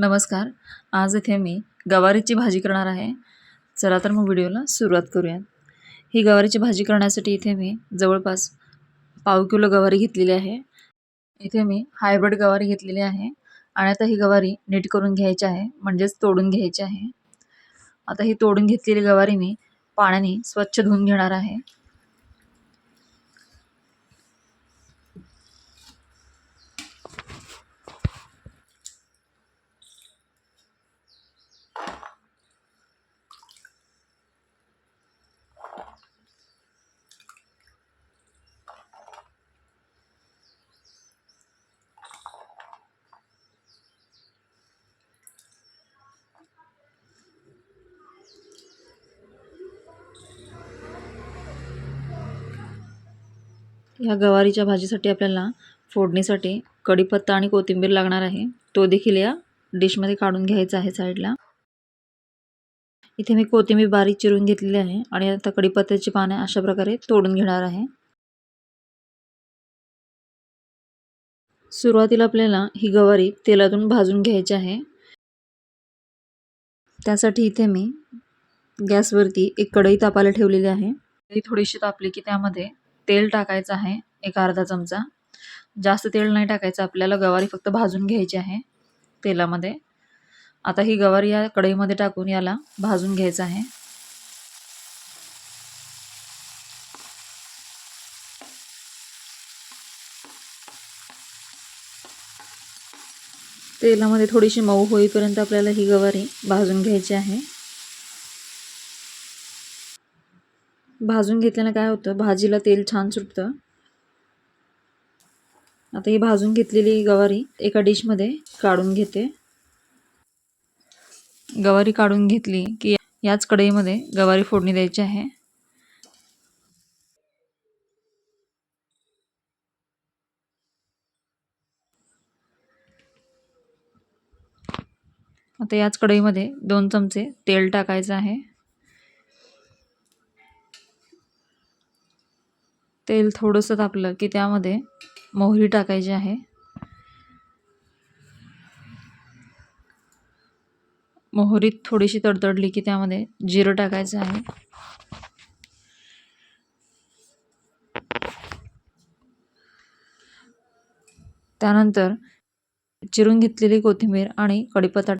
नमस्कार. आज इथे मी गवारीची भाजी करणार आहे. चला तर मग व्हिडिओला सुरुवात करूयात. ही गवारीची भाजी करण्यासाठी इथे मी जवळपास पाव किलो गवारी घेतलेली आहे. इथे मी हायब्रिड गवारी घेतलेली आहे आणि आता ही गवारी नीट करून घ्यायची आहे म्हणजेच तोडून घ्यायची आहे. आता ही तोडून घेतलेली गवारी मी पाण्याने स्वच्छ धुवून घेणार आहे. ह्या गवारीच्या भाजीसाठी आपल्याला फोडणीसाठी कढीपत्ता आणि कोथिंबीर लागणार आहे. तो देखील या डिशमध्ये काढून घ्यायचा आहे साईडला. इथे मी कोथिंबीर बारीक चिरून घेतलेली आहे आणि आता कढीपत्त्याची पाने अशा प्रकारे तोडून घेणार आहे. सुरुवातीला आपल्याला ही गवारी तेलातून भाजून घ्यायची आहे. त्यासाठी इथे मी गॅसवरती एक कढई तापायला ठेवलेली आहे. ती थोडीशी तापली की त्यामध्ये तेल टाकायचं आहे एक अर्धा चमचा. जास्त तेल नाही टाकायचं आपल्याला गवारी फक्त भाजून घ्यायची आहे तेलामध्ये. आता ही गवारी या कढईमध्ये टाकून याला भाजून घ्यायचं आहे. तेलामध्ये थोडीशी मऊ होईपर्यंत आपल्याला ही गवारी भाजून घ्यायची आहे. भाजून घेतल्यानं काय होतं? भाजीला तेल छान सुटतं. आता ही भाजून घेतलेली गवारी एका डिशमध्ये काढून घेते. गवारी काढून घेतली की याच कढईमध्ये गवारी फोडणी द्यायची आहे. आता याच कढईमध्ये दोन चमचे तेल टाकायचं आहे. तेल थोडंसं तापलं की त्यामध्ये मोहरी टाकायची आहे. मोहरीत थोडीशी तडतडली की त्यामध्ये जिरं टाकायचं आहे. त्यानंतर चिरून घेतलेली कोथिंबीर आणि कढीपत्ता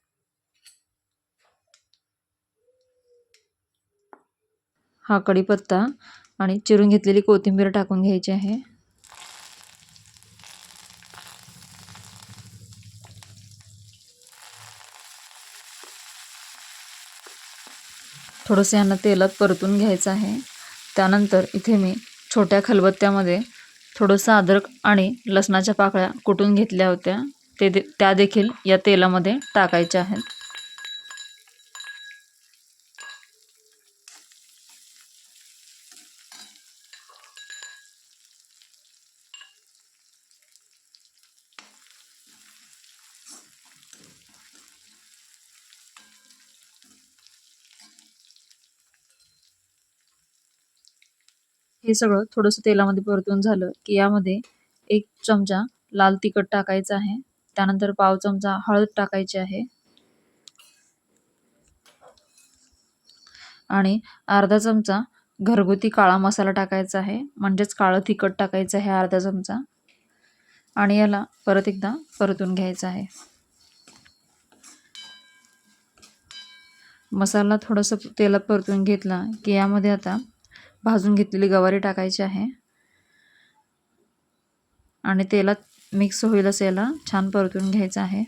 हा कढीपत्ता आणि चिरून घेतलेली कोथिंबीर टाकून घ्यायची आहे. थोडंसं यांना तेलात परतून घ्यायचं आहे. त्यानंतर इथे मी छोट्या खलबत्त्यामध्ये थोडंसं अद्रक आणि लसणाच्या पाकळ्या कुटून घेतल्या होत्या. ते दे त्या देखील या तेलामध्ये टाकायच्या आहेत. हे सगळं थोडंसं तेलामध्ये परतून झालं की यामध्ये एक चमचा लाल तिखट टाकायचं आहे. त्यानंतर पाव चमचा हळद टाकायची आहे. आणि अर्धा चमचा घरगुती काळा मसाला टाकायचा आहे. म्हणजेच काळं तिखट टाकायचं आहे अर्धा चमचा. आणि याला परत एकदा परतून घ्यायचं आहे. मसाला थोडंसं तेलात परतून घेतला की यामध्ये आता भाजून घेतलेली गवारी टाकायची आहे. आणि तेलात मिक्स होईल असं याला छान परतून घ्यायचं आहे.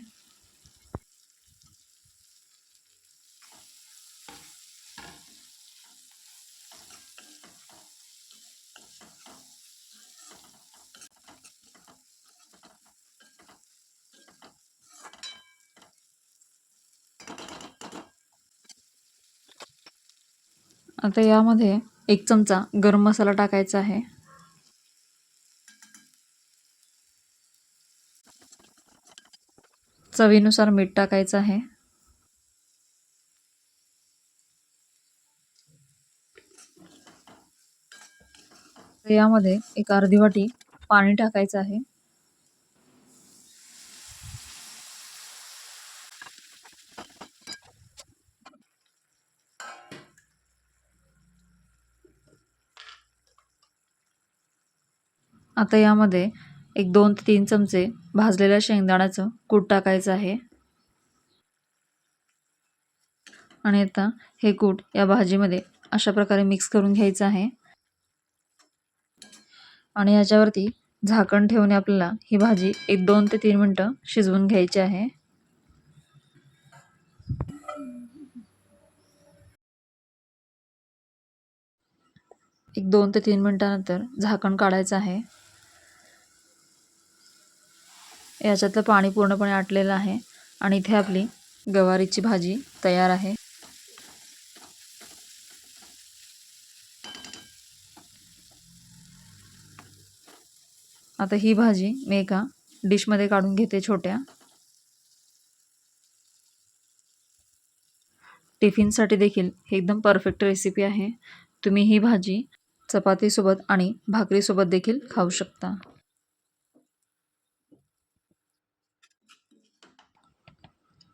आता यामध्ये एक चमचा गरम मसाला टाकायचा आहे. चवीनुसार मीठ टाकायचं आहे. यामध्ये एक अर्धी वाटी पाणी टाकायचं आहे. आता यामध्ये एक दोन ते तीन चमचे भाजलेल्या शेंगदाण्याचं कूट टाकायचं आहे. आणि आता हे कूट या भाजीमध्ये अशा प्रकारे मिक्स करून घ्यायचं आहे. आणि याच्यावरती झाकण ठेवून आपल्याला ही भाजी एक दोन ते तीन मिनटं शिजवून घ्यायची आहे. एक दोन ते तीन मिनटानंतर झाकण काढायचं आहे. याच्यातलं पाणी पूर्णपणे आटलेलं आहे आणि इथे आपली गवारीची भाजी तयार आहे. आता ही भाजी मी एका डिशमध्ये काढून घेते छोट्या. टिफिनसाठी देखील ही एकदम परफेक्ट रेसिपी आहे. तुम्ही ही भाजी चपातीसोबत आणि भाकरीसोबत देखील खाऊ शकता.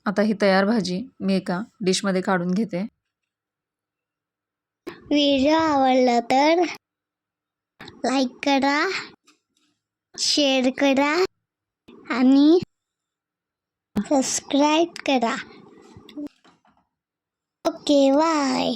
आता ही तयार भाजी मी एका डिशमध्ये काढून घेते. व्हिडिओ आवडला तर लाईक करा शेअर करा आणि सबस्क्राईब करा. Okay bye.